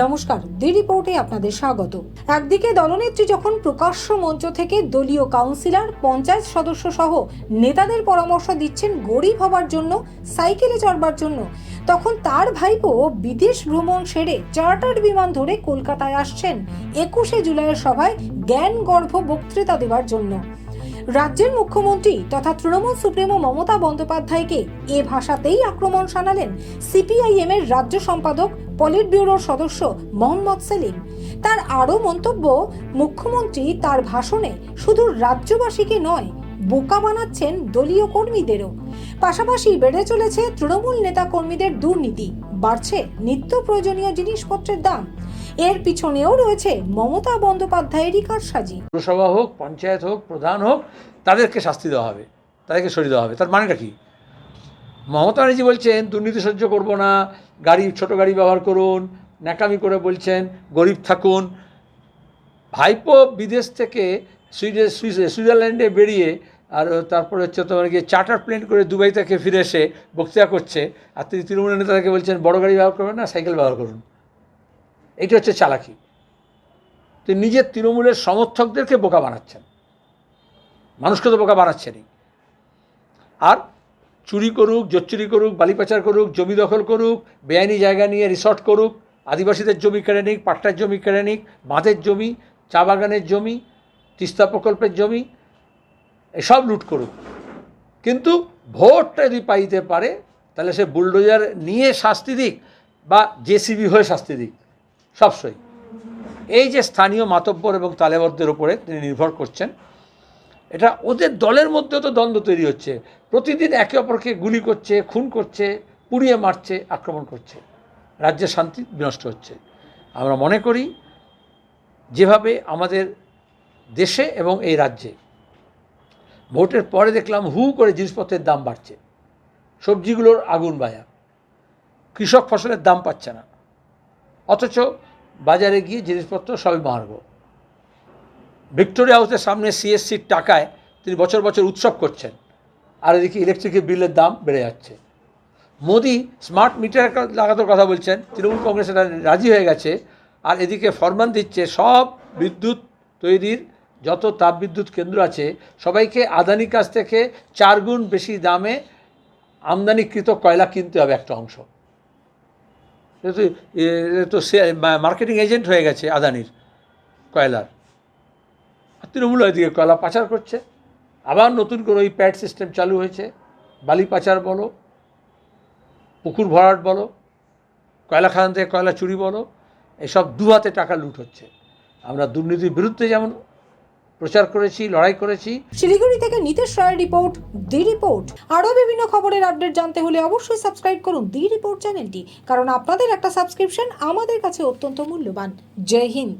নমস্কার দি রিপোর্টে আপনাদের স্বাগত। একদিকে দলনেত্রী যখন প্রকাশ্য মঞ্চ থেকে দলীয় কাউন্সিলর, পঞ্চায়েত সদস্য সহ নেতাদের পরামর্শ দিচ্ছেন গরিব হবার জন্য, সাইকেলে চড়বার জন্য, তখন তার ভাইপো বিদেশ ভ্রমণ সেরে চার্টার্ড বিমান ধরে কলকাতায় আসছেন। একুশে জুলাইয়ের সভায় জ্ঞান গর্ভ বক্তৃতা দেওয়ার জন্য। রাজ্যের মুখ্যমন্ত্রী তথা তৃণমূল সুপ্রিমো মমতা বন্দ্যোপাধ্যায়কে এ ভাষাতেই আক্রমণ শানালেন সিপিআইএম এর রাজ্য সম্পাদক পলিট ব্যুরোর সদস্য মোহাম্মদ সেলিম। তার আরও মন্তব্য, মুখ্যমন্ত্রী তার ভাষণে শুধু রাজ্যবাসীকে নয়, বোকা বানাচ্ছেন দলীয় কর্মীদেরও। পাশাপাশি বেড়ে চলেছে তৃণমূল নেতা কর্মীদের দুর্নীতি, বাড়ছে নিত্য প্রয়োজনীয় জিনিসপত্রের দাম এর পিছনেও রয়েছে মমতা বন্দ্যোপাধ্যায়েরই কারসাজি পুরসভা হোক, পঞ্চায়েত হোক, প্রধান হোক, তাদেরকে শাস্তি দেওয়া হবে, তাদেরকে সরিয়ে দেওয়া হবে। তার মানেটা কি? মমতা ব্যানার্জি বলছেন, দুর্নীতি সহ্য করব না, গাড়ি, ছোট গাড়ি ব্যবহার করুন, ন্যাকামি করে বলছেন, গরিব থাকুন। ভাইপো বিদেশ থেকে সুইডে সুইজারল্যান্ডে বেরিয়ে, আর তারপরে হচ্ছে তোমার গিয়ে চার্টার প্লেন করে দুবাই থেকে ফিরে এসে বক্তৃতা করছে, আর তিনি তৃণমূলের নেতাদেরকে বলছেন, বড় গাড়ি ব্যবহার করবেন না, সাইকেল ব্যবহার করুন। এইটা হচ্ছে চালাকি। তিনি নিজের তৃণমূলের সমর্থকদেরকে বোকা বানাচ্ছেন। মানুষকে তো বোকা বানাচ্ছেনই। আর চুরি করুক, জোচ্চুরি করুক, বালি পাচার করুক, জমি দখল করুক, বেআইনি জায়গা নিয়ে রিসর্ট করুক, আদিবাসীদের জমি কেড়ে নিক, পাট্টার জমি কেড়ে নিক, বাঁধের জমি, চা বাগানের জমি, তিস্তা প্রকল্পের জমি, এসব লুট করুক। কিন্তু ভোটটা যদি পাইতে পারে, তাহলে সে বুলডোজার নিয়ে শাস্তি দিক বা জেসিবি হয়ে শাস্তি দিক। সবসই এই যে স্থানীয় মাতব্বর এবং তালেবরদের ওপরে তিনি নির্ভর করছেন, এটা ওদের দলের মধ্যেও তো দ্বন্দ্ব তৈরি হচ্ছে। প্রতিদিন একে অপরকে গুলি করছে, খুন করছে, পুড়িয়ে মারছে, আক্রমণ করছে। রাজ্যের শান্তি বিনষ্ট হচ্ছে। আমরা মনে করি, যেভাবে আমাদের দেশে এবং এই রাজ্যে ভোটের পরে দেখলাম হু করে জিনিসপত্রের দাম বাড়ছে। সবজিগুলোর আগুন বায়া। কৃষক ফসলের দাম পাচ্ছে না। অথচ বাজারে গিয়ে জিনিসপত্র সবই মারব ভিক্টোরিয়া হাউসের সামনে সিএসসির টাকায় তিনি বছর বছর উৎসব করছেন। আর এদিকে ইলেকট্রিকের বিলের দাম বেড়ে যাচ্ছে। মোদি স্মার্ট মিটার লাগানোর কথা বলছেন। তৃণমূল কংগ্রেস এটা রাজি হয়ে গেছে। আর এদিকে ফরমান দিচ্ছে সব বিদ্যুৎ তৈরির যত তাপবিদ্যুৎ কেন্দ্র আছে, সবাইকে আদানির কাছ থেকে চার গুণ বেশি দামে আমদানিকৃত কয়লা কিনতে হবে একটা অংশ। তো সে মার্কেটিং এজেন্ট হয়ে গেছে আদানির কয়লার তৃণমূল ওইদিকে কয়লা পাচার করছে। আবার নতুন করে ওই প্যাড সিস্টেম চালু হয়েছে। বালি পাচার বলো, পুকুর ভরাট বলো, কয়লা খাদান থেকে কয়লা চুরি বলো, এসব দু হাতে টাকা লুট হচ্ছে। আমরা দুর্নীতির বিরুদ্ধে যেমন প্রচার করেছি, লড়াই করেছি। শিলিগুড়ি থেকে নিতেশ রায়ের রিপোর্ট, দি রিপোর্ট। আরও বিভিন্ন খবরের আপডেট জানতে হলে অবশ্যই সাবস্ক্রাইব করুন দি রিপোর্ট চ্যানেলটি, কারণ আপনাদের একটা সাবস্ক্রিপশন আমাদের কাছে অত্যন্ত মূল্যবান। জয় হিন্দ।